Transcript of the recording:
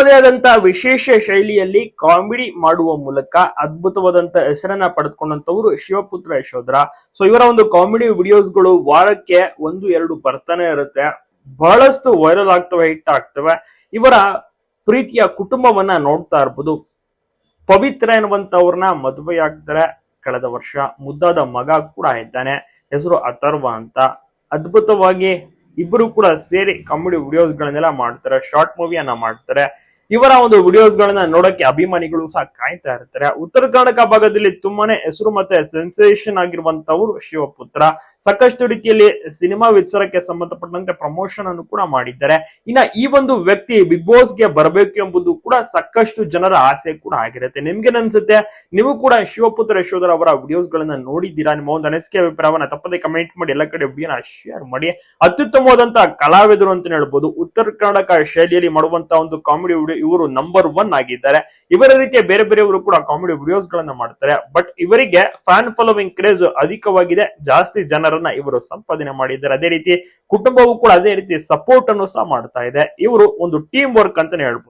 ತಮ್ಮದೇ ಆದಂತಹ ವಿಶೇಷ ಶೈಲಿಯಲ್ಲಿ ಕಾಮಿಡಿ ಮಾಡುವ ಮೂಲಕ ಅದ್ಭುತವಾದಂತ ಹೆಸರನ್ನ ಪಡೆದುಕೊಂಡಂತವರು ಶಿವಪುತ್ರ ಯಶೋಧರ. ಸೊ ಇವರ ಒಂದು ಕಾಮಿಡಿ ವಿಡಿಯೋಸ್ಗಳು ವಾರಕ್ಕೆ ಒಂದು, ಎರಡು ಬರ್ತಾನೆ ಇರುತ್ತೆ. ಬಹಳಷ್ಟು ವೈರಲ್ ಆಗ್ತವೆ, ಹಿಟ್ ಆಗ್ತವೆ. ಇವರ ಪ್ರೀತಿಯ ಕುಟುಂಬವನ್ನ ನೋಡ್ತಾ ಇರ್ಬೋದು. ಪವಿತ್ರ ಎನ್ನುವಂತವ್ರನ್ನ ಮದುವೆ ಆಗ್ತಾರೆ ಕಳೆದ ವರ್ಷ. ಮುದ್ದಾದ ಮಗ ಕೂಡ ಇದ್ದಾನೆ. ಹೆಸರು ಅಥರ್ವ ಅಂತ. ಅದ್ಭುತವಾಗಿ ಇಬ್ಬರು ಕೂಡ ಸೇರಿ ಕಾಮಿಡಿ ವಿಡಿಯೋಸ್ ಗಳನ್ನೆಲ್ಲ ಮಾಡ್ತಾರೆ. ಶಾರ್ಟ್ ಮೂವಿಯನ್ನ ಮಾಡ್ತಾರೆ. ಇವರ ಒಂದು ವಿಡಿಯೋಸ್ ಗಳನ್ನ ನೋಡಕ್ಕೆ ಅಭಿಮಾನಿಗಳು ಸಹ ಕಾಯ್ತಾ ಇರ್ತಾರೆ. ಉತ್ತರ ಕರ್ನಾಟಕ ಭಾಗದಲ್ಲಿ ತುಂಬಾನೇ ಹೆಸರು ಮತ್ತೆ ಸೆನ್ಸೇಷನ್ ಆಗಿರುವಂತವರು ಶಿವಪುತ್ರ. ಸಾಕಷ್ಟು ರೀತಿಯಲ್ಲಿ ಸಿನಿಮಾ ವಿಚಾರಕ್ಕೆ ಸಂಬಂಧಪಟ್ಟಂತೆ ಪ್ರಮೋಷನ್ ಅನ್ನು ಕೂಡ ಮಾಡಿದ್ದಾರೆ. ಇನ್ನ ಈ ಒಂದು ವ್ಯಕ್ತಿ ಬಿಗ್ ಬಾಸ್ಗೆ ಬರಬೇಕು ಎಂಬುದು ಕೂಡ ಸಾಕಷ್ಟು ಜನರ ಆಸೆ ಕೂಡ ಆಗಿರುತ್ತೆ. ನಿಮ್ಗೆ ಅನ್ಸುತ್ತೆ? ನೀವು ಕೂಡ ಶಿವಪುತ್ರ ಯಶೋಧರ ಅವರ ವಿಡಿಯೋಸ್ ಗಳನ್ನ ನೋಡಿದ್ದೀರಾ? ನಿಮ್ಮ ಒಂದು ಅನಿಸಿಕೆ ಅಭಿಪ್ರಾಯವನ್ನ ತಪ್ಪದೆ ಕಮೆಂಟ್ ಮಾಡಿ, ಎಲ್ಲ ಕಡೆ ವಿಡಿಯೋನ ಶೇರ್ ಮಾಡಿ. ಅತ್ಯುತ್ತಮವಾದಂತಹ ಕಲಾವಿದರು ಅಂತ ಹೇಳ್ಬೋದು. ಉತ್ತರ ಕರ್ನಾಟಕ ಶೈಲಿಯಲ್ಲಿ ಮಾಡುವಂತಹ ಒಂದು ಕಾಮಿಡಿ ವಿಡಿಯೋ ಇವರು ನಂಬರ್ ಒನ್ ಆಗಿದ್ದಾರೆ. ಇವರ ರೀತಿಯ ಬೇರೆ ಬೇರೆಯವರು ಕೂಡ ಕಾಮಿಡಿ ವಿಡಿಯೋಸ್ ಗಳನ್ನ ಮಾಡ್ತಾರೆ. ಬಟ್ ಇವರಿಗೆ ಫ್ಯಾನ್ ಫಾಲೋವಿಂಗ್ ಕ್ರೇಜ್ ಅಧಿಕವಾಗಿದೆ. ಜಾಸ್ತಿ ಜನರನ್ನ ಇವರು ಸಂಪಾದನೆ ಮಾಡಿದ್ದಾರೆ. ಅದೇ ರೀತಿ ಕುಟುಂಬವು ಕೂಡ ಅದೇ ರೀತಿ ಸಪೋರ್ಟ್ ಅನ್ನು ಸಹ ಮಾಡ್ತಾ ಇದೆ. ಇವರು ಒಂದು ಟೀಮ್ ವರ್ಕ್ ಅಂತಾನೆ ಹೇಳ್ಬೋದು.